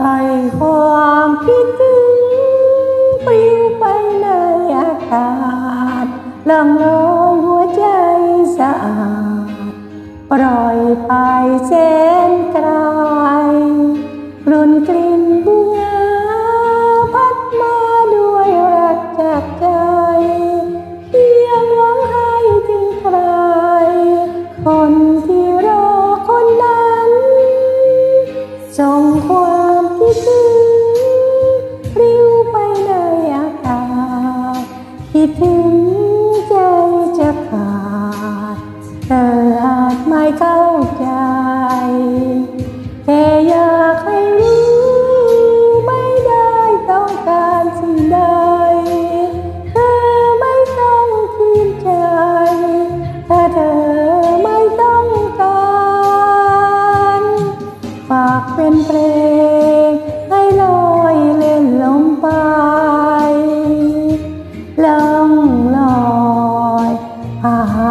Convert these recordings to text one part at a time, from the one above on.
ให้ความคิดถึงปลิวไปในอากาศล่องลอยหัวใจสะอาด ปล่อยไปเส้นไกลกลุ่นกลิ่นบัวพัดมาด้วยรักจากใจเพียงร้องไห้ถึงใครคนที่ อาจไม่เข้าใจแค่อ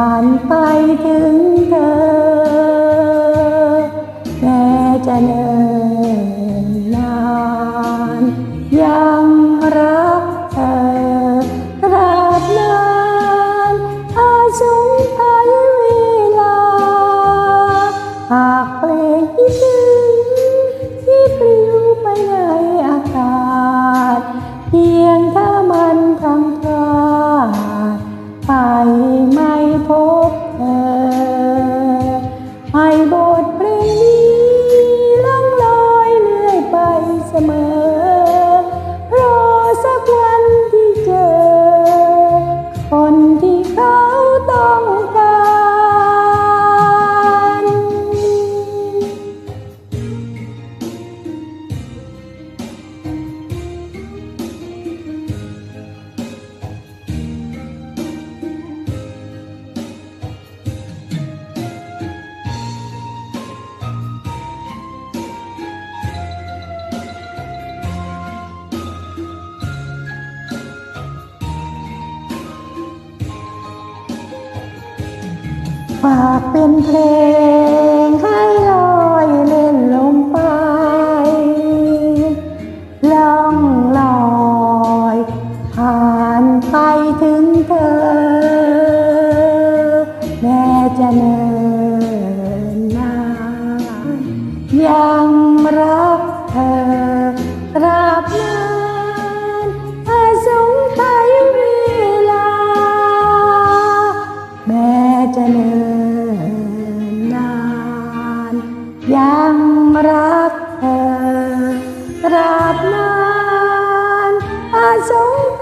านไปถึงเธอแม้จะเนิ่น ไปไม่พบเธอให้บทเพลงนี้ล่องลอยเรื่อยไปเสมอ รอสักวันที่เจอ คนที่เขาต้องการ ฝากเป็นเพลงให้ลอยเล่นลมไป ล่องลอยผ่านไปถึงเธอ แม่จะเนิ่นนานยัง ราบนานอาสง